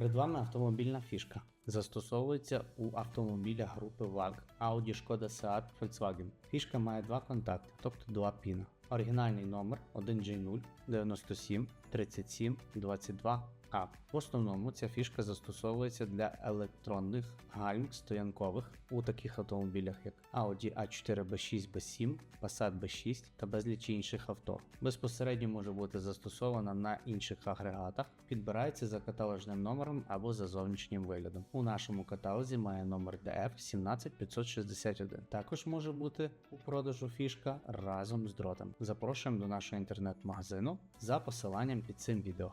Перед вами автомобільна фішка. Застосовується у автомобілях групи VAG, Audi, Шкода Seat, Volkswagen. Фішка має два контакти, тобто два піна. Оригінальний номер 1J0 97 37 22 А. В основному ця фішка застосовується для електронних гальм стоянкових у таких автомобілях, як Audi A4 B6 B7, Passat B6 та безліч інших авто. Безпосередньо може бути застосована на інших агрегатах, підбирається за каталожним номером або за зовнішнім виглядом. У нашому каталозі має номер DF 17561. Також може бути у продажу фішка разом з дротом. Запрошуємо до нашого інтернет-магазину за посиланням під цим відео.